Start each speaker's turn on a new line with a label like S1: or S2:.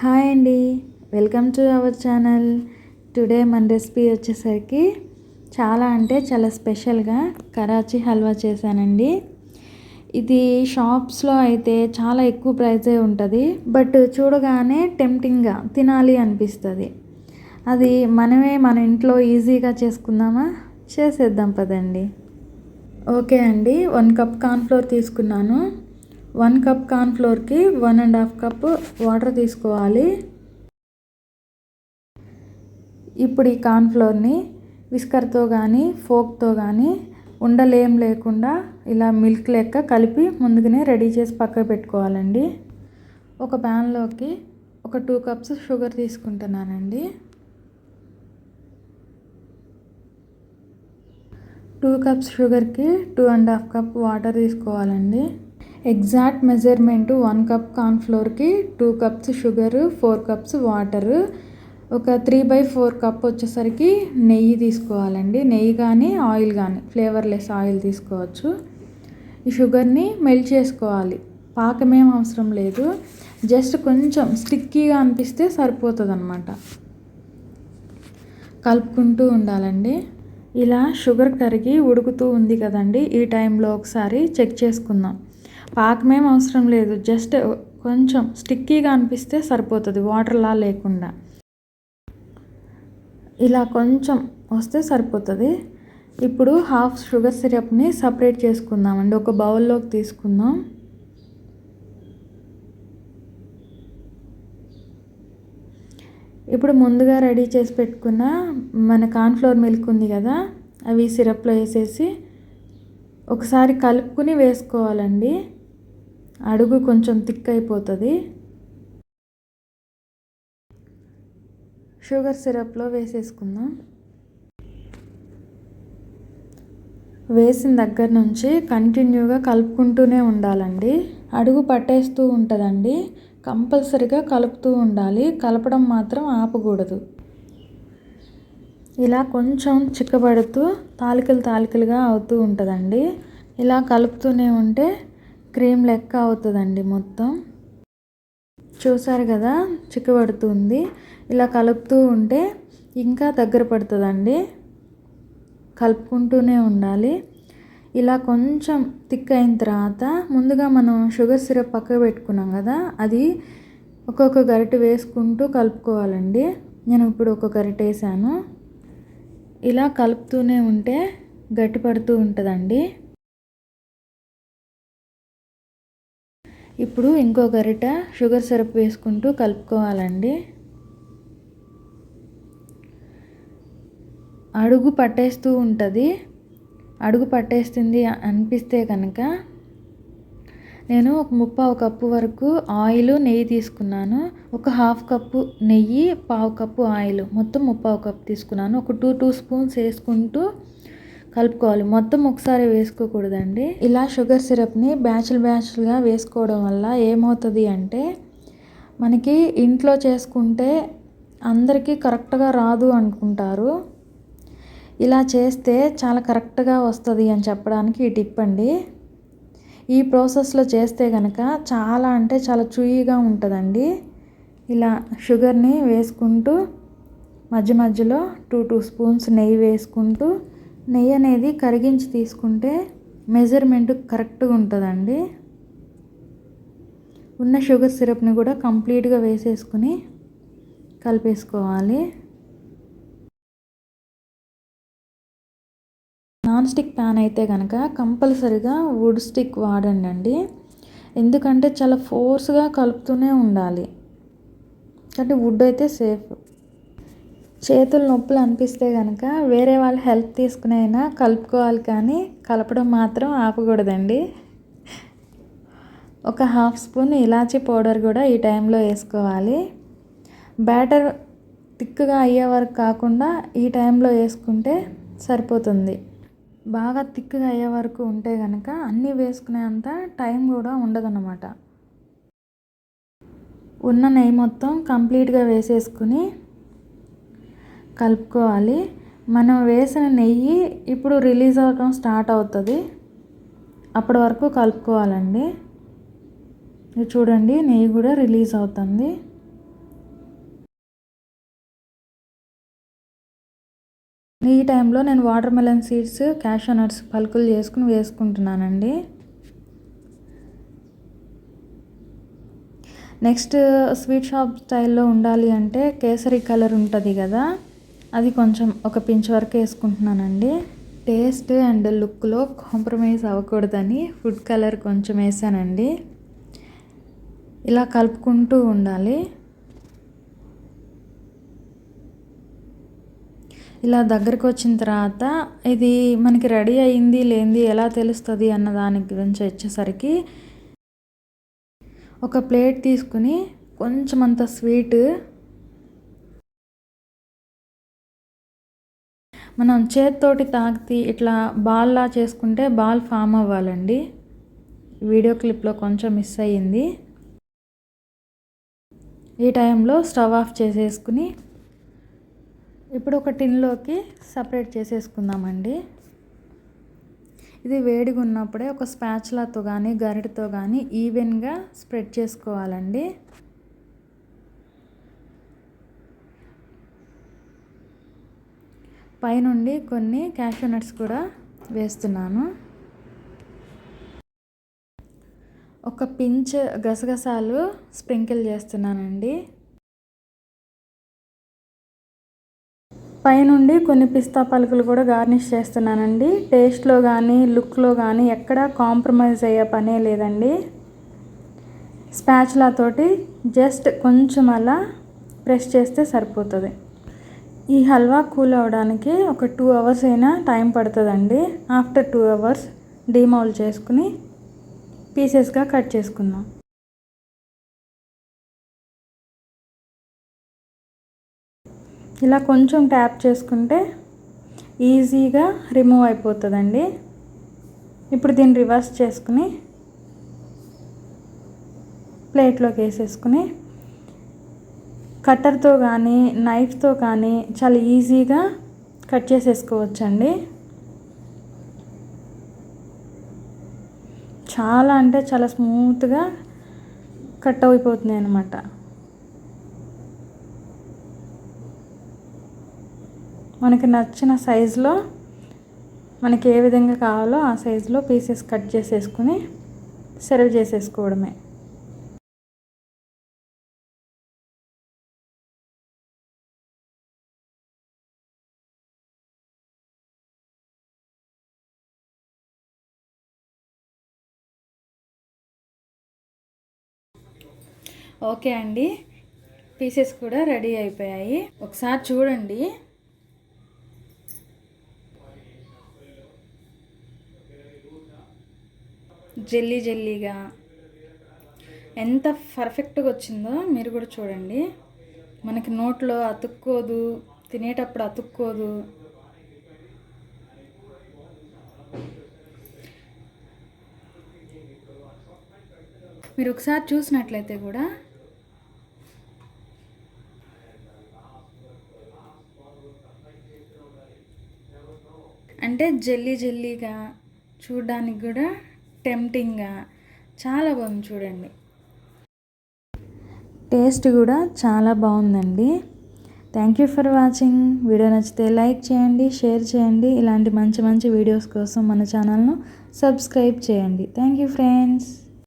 S1: Hi అండి. Welcome to our channel. Today మన recipe వచ్చేసరికి చాలా అంటే చాలా స్పెషల్గా కరాచీ హల్వా చేశానండి. ఇది షాప్స్లో అయితే చాలా ఎక్కువ ప్రైజే ఉంటుంది. బట్ చూడగానే టెంప్టింగ్గా తినాలి అనిపిస్తుంది. అది మనమే మన ఇంట్లో ఈజీగా చేసుకుందామా? చేసేద్దాం పదండి. ఓకే అండి. వన్ కప్ కార్న్ఫ్లోర్ తీసుకున్నాను. One cup కార్న్ఫ్లోర్కి one and half cup water తీసుకోవాలి. ఇప్పుడు ఈ కార్న్ఫ్లోర్ని విస్కర్తో కానీ ఫోక్తో కానీ ఉండలేం లేకుండా ఇలా మిల్క్ లెక్క కలిపి ముందుగానే రెడీ చేసి పక్కకు పెట్టుకోవాలండి. ఒక ప్యాన్లోకి ఒక టూ కప్స్ షుగర్ తీసుకుంటున్నానండి. టూ కప్స్ షుగర్కి two and half cup water తీసుకోవాలండి. Exact measurement one cup కార్న్ఫ్లోర్కి two cups sugar four cups water. ఒక త్రీ బై ఫోర్ కప్ వచ్చేసరికి నెయ్యి తీసుకోవాలండి. నెయ్యి కానీ ఆయిల్ కానీ ఫ్లేవర్లెస్ ఆయిల్ తీసుకోవచ్చు. ఈ షుగర్ని మెల్ట్ చేసుకోవాలి. పాకమేం అవసరం లేదు. జస్ట్ కొంచెం స్టిక్కీగా అనిపిస్తే సరిపోతుంది అనమాట కలుపుకుంటూ ఉండాలండి. ఇలా షుగర్ కరిగి ఉడుకుతూ ఉంది కదండి. ఈ టైంలో ఒకసారి చెక్ చేసుకుందాం. పాకమేం అవసరం లేదు. జస్ట్ కొంచెం స్టిక్కీగా అనిపిస్తే సరిపోతుంది. వాటర్లా లేకుండా. ఇలా కొంచెం వస్తే సరిపోతుంది. ఇప్పుడు హాఫ్ షుగర్ సిరప్ని సపరేట్ చేసుకుందామండి. ఒక బౌల్లోకి తీసుకుందాం. ఇప్పుడు ముందుగా రెడీ చేసి పెట్టుకున్న మన కార్న్ఫ్లోర్ మిల్క్ ఉంది కదా అవి సిరప్లో వేసేసి ఒకసారి కలుపుకుని వేసుకోవాలండి. అడుగు కొంచెం థిక్ అయిపోతుంది షుగర్ సిరప్లో వేసేసుకుందాం. వేసిన దగ్గర నుంచి కంటిన్యూగా కలుపుకుంటూనే ఉండాలండి. అడుగు పట్టేస్తూ ఉంటుందండి. కంపల్సరిగా కలుపుతూ ఉండాలి. కలపడం మాత్రం ఆపకూడదు. ఇలా కొంచెం చిక్కబడుతూ తాలికలు తాలికలుగా అవుతూ ఉంటుందండి. ఇలా కలుపుతూనే ఉంటే క్రీమ్ లెక్క అవుతుందండి మొత్తం. చూసారు కదా? చిక్కబడుతుంది. ఇలా కలుపుతూ ఉంటే ఇంకా దగ్గర పడుతుందండి. కలుపుకుంటూనే ఉండాలి. ఇలా కొంచెం థిక్ అయిన తర్వాత ముందుగా మనం షుగర్ సిరప్ పక్క పెట్టుకున్నాం కదా? అది ఒక్కొక్క గరిటె వేసుకుంటూ కలుపుకోవాలండి. నేను ఇప్పుడు ఒక గరిటె వేసాను. ఇలా కలుపుతూనే ఉంటే గట్టి పడుతూ ఉంటుందండి. ఇప్పుడు ఇంకో గరిట షుగర్ సిరప్ వేసుకుంటూ కలుపుకోవాలండి. అడుగు పట్టేస్తూ ఉంటుంది. అడుగు పట్టేస్తుంది అనిపిస్తే కనుక నేను ఒక ముప్పావు కప్పు వరకు ఆయిల్ నెయ్యి తీసుకున్నాను. ఒక హాఫ్ కప్పు నెయ్యి పావు కప్పు ఆయిల్. మొత్తం ముప్పావు కప్పు తీసుకున్నాను. ఒక టూ టూ స్పూన్స్ వేసుకుంటూ కలుపుకోవాలి. మొత్తం ఒకసారి వేసుకోకూడదండి. ఇలా షుగర్ సిరప్ని బ్యాచ్లు బ్యాచ్లుగా వేసుకోవడం వల్ల ఏమవుతుంది అంటే మనకి ఇంట్లో చేసుకుంటే అందరికీ కరెక్ట్గా రాదు అనుకుంటారు. ఇలా చేస్తే చాలా కరెక్ట్గా వస్తుంది అని చెప్పడానికి ఈ టిప్ అండి. ఈ ప్రాసెస్లో చేస్తే కనుక చాలా అంటే చాలా చూయిగా ఉంటుందండి. ఇలా షుగర్ని వేసుకుంటూ మధ్య మధ్యలో టూ టూ స్పూన్స్ నెయ్యి వేసుకుంటూ నెయ్యి అనేది కరిగించి తీసుకుంటే మెజర్మెంట్ కరెక్ట్గా ఉంటుందండి. ఉన్న షుగర్ సిరప్ని కూడా కంప్లీట్గా వేసేసుకుని కలిపేసుకోవాలి. నాన్ స్టిక్ ప్యాన్ అయితే కనుక కంపల్సరిగా వుడ్ స్టిక్ వాడండి అండి ఎందుకంటే చాలా ఫోర్స్గా కలుపుతూనే ఉండాలి. అంటే వుడ్ అయితే సేఫ్. చేతులు నొప్పులు అనిపిస్తే కనుక వేరే వాళ్ళ హెల్ప్ తీసుకునైనా కలుపుకోవాలి కానీ కలపడం మాత్రం ఆపకూడదండి. ఒక హాఫ్ స్పూన్ ఇలాచీ పౌడర్ కూడా ఈ టైంలో వేసుకోవాలి. బ్యాటర్ థిక్గా అయ్యే వరకు కాకుండా ఈ టైంలో వేసుకుంటే సరిపోతుంది. బాగా థిక్గా అయ్యే వరకు ఉంటే కనుక అన్నీ వేసుకునే అంత టైం కూడా ఉండదన్నమాట. ఉన్న నెయ్యి మొత్తం కంప్లీట్గా వేసేసుకుని కలుపుకోవాలి. మనం వేసిన నెయ్యి ఇప్పుడు రిలీజ్ అవ్వటం స్టార్ట్ అవుతుంది. అప్పటి వరకు కలుపుకోవాలండి. చూడండి నెయ్యి కూడా రిలీజ్ అవుతుంది. ఈ టైంలో నేను watermelon seeds cashew nuts పలుకులు చేసుకుని వేసుకుంటున్నానండి. నెక్స్ట్ స్వీట్ షాప్ స్టైల్లో ఉండాలి అంటే కేసరి కలర్ ఉంటుంది కదా. అది కొంచెం ఒక పించ్ వరకు వేసుకుంటున్నానండి. టేస్ట్ అండ్ లుక్లో కాంప్రమైజ్ అవ్వకూడదని ఫుడ్ కలర్ కొంచెం వేసానండి. ఇలా కలుపుకుంటూ ఉండాలి. ఇలా దగ్గరికి వచ్చిన తర్వాత ఇది మనకి రెడీ అయింది లేనిది ఎలా తెలుస్తుంది అన్న దాని గురించి వచ్చేసరికి ఒక ప్లేట్ తీసుకుని కొంచెం అంత స్వీట్ మనం చేతితోటి తాకితే ఇట్లా బాల్లా చేసుకుంటే బాల్ ఫామ్ అవ్వాలండి. వీడియో క్లిప్లో కొంచెం మిస్ అయ్యింది. ఈ టైంలో స్టవ్ ఆఫ్ చేసేసుకుని ఇప్పుడు ఒక టిన్లోకి సపరేట్ చేసేసుకుందామండి. ఇది వేడిగా ఉన్నప్పుడే ఒక స్పాచ్లాతో కానీ గరిటతో కానీ ఈవెన్గా స్ప్రెడ్ చేసుకోవాలండి. పైనుండి కొన్ని క్యాషూ నట్స్ కూడా వేస్తున్నాను. ఒక పించ్ గసగసాలు స్ప్రింకిల్ చేస్తున్నానండి. పైనుండి కొన్ని పిస్తా పలుకులు కూడా గార్నిష్ చేస్తున్నానండి. టేస్ట్లో కానీ లుక్లో కానీ ఎక్కడ కాంప్రమైజ్ అయ్యే పనే లేదండి. స్పాచ్లా తోటి జస్ట్ కొంచెం అలా ప్రెస్ చేస్తే సరిపోతుంది. ఈ హల్వా కూల్ అవ్వడానికి ఒక టూ అవర్స్ అయినా టైం పడుతుందండి. ఆఫ్టర్ టూ అవర్స్ డీమౌల్ చేసుకుని పీసెస్గా కట్ చేసుకుందాం. ఇలా కొంచెం ట్యాప్ చేసుకుంటే ఈజీగా రిమూవ్ అయిపోతుందండి. ఇప్పుడు దీన్ని రివర్స్ చేసుకుని ప్లేట్లోకి వేసేసుకుని కట్టర్తో కానీ నైఫ్తో కానీ చాలా ఈజీగా కట్ చేసేసుకోవచ్చండి. చాలా అంటే చాలా స్మూత్గా కట్ అయిపోతుంది అనమాట మనకి నచ్చిన సైజులో మనకి ఏ విధంగా కావాలో ఆ సైజులో పీసెస్ కట్ చేసేసుకుని సర్వ్ చేసేసుకోవడమే. ఓకే అండి. పీసెస్ కూడా రెడీ అయిపోయాయి. ఒకసారి చూడండి. జెల్లీ జెల్లీగా ఎంత పర్ఫెక్ట్గా వచ్చిందో మీరు కూడా చూడండి. మనకి నోట్లో అతుక్కోదు తినేటప్పుడు అతుక్కోదు. మీరు ఒకసారి చూసినట్లయితే కూడా అంటే జల్లీ జల్లీగా చూడడానికి కూడా టెంప్టింగ్గా చాలా బాగుంది చూడండి. టేస్ట్ కూడా చాలా బాగుందండి. Thank you for watching video నచ్చితే లైక్ చేయండి షేర్ చేయండి. ఇలాంటి మంచి మంచి వీడియోస్ కోసం మన ఛానల్ను సబ్స్క్రైబ్ చేయండి. Thank you friends